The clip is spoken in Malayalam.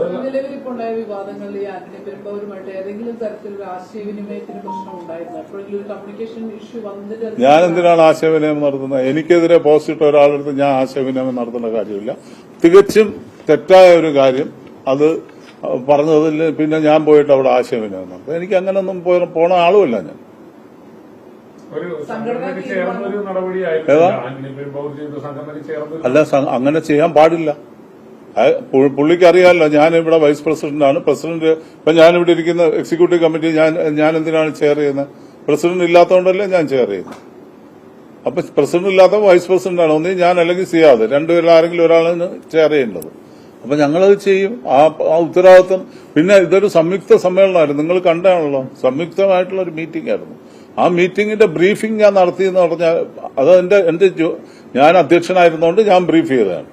വിവാദങ്ങളിൽ ഈ ആന്റണി പെരുമ്പാവൂരുമായിട്ട് ഏതെങ്കിലും തരത്തിലുള്ള ആശയവിനിമയത്തിന് പ്രശ്നം ഉണ്ടായിരുന്നു? എപ്പോഴെങ്കിലും ഒരു കമ്മ്യൂണിക്കേഷൻ ഇഷ്യൂ വന്നിട്ട് ഞാൻ എന്തിനാണ് ആശയവിനിമയം നടത്തുന്നത്? എനിക്കെതിരെ പോസിറ്റ് ഒരാളെടുത്ത് ഞാൻ ആശയവിനിമയം നടത്തേണ്ട കാര്യമില്ല. തികച്ചും തെറ്റായ ഒരു കാര്യം. അത് പറഞ്ഞതിൽ പിന്നെ ഞാൻ പോയിട്ട് അവിടെ ആശയവിനിമയം നടത്തും. എനിക്ക് അങ്ങനൊന്നും പോയ- പോണ ആളുമല്ല ഞാൻ. അല്ല അങ്ങനെ ചെയ്യാൻ പാടില്ല. പുള്ളിക്ക് അറിയാമല്ലോ ഞാൻ ഇവിടെ വൈസ് പ്രസിഡന്റാണ് പ്രസിഡന്റ് ഇപ്പൊ ഞാനിവിടെ ഇരിക്കുന്ന എക്സിക്യൂട്ടീവ് കമ്മിറ്റി ഞാൻ ഞാൻ എന്തിനാണ് ചെയർ ചെയ്യുന്നത്? പ്രസിഡന്റ് ഇല്ലാത്തതുകൊണ്ടല്ലേ ഞാൻ ചെയർ ചെയ്യുന്നത്? അപ്പൊ പ്രസിഡന്റ് ഇല്ലാത്ത വൈസ് പ്രസിഡന്റ് ആണ്. ഒന്നീ ഞാൻ അല്ലെങ്കിൽ സിയാദ് രണ്ടുപേരിൽ ആരെങ്കിലും ഒരാളാണ് ചെയർ ചെയ്യേണ്ടത്. അപ്പൊ ഞങ്ങളത് ചെയ്യും. ആ ഉത്തരവാദിത്വം. പിന്നെ ഇതൊരു സംയുക്ത സമ്മേളനമായിരുന്നു. നിങ്ങൾ കണ്ടാണല്ലോ സംയുക്തമായിട്ടുള്ള ഒരു മീറ്റിംഗ് ആയിരുന്നു. ആ മീറ്റിംഗിന്റെ ബ്രീഫിംഗ് ഞാൻ നടത്തിയെന്ന് പറഞ്ഞാൽ അത് എന്റെ എന്റെ ഞാൻ അധ്യക്ഷനായിരുന്നോണ്ട് ഞാൻ ബ്രീഫ് ചെയ്തതാണ്.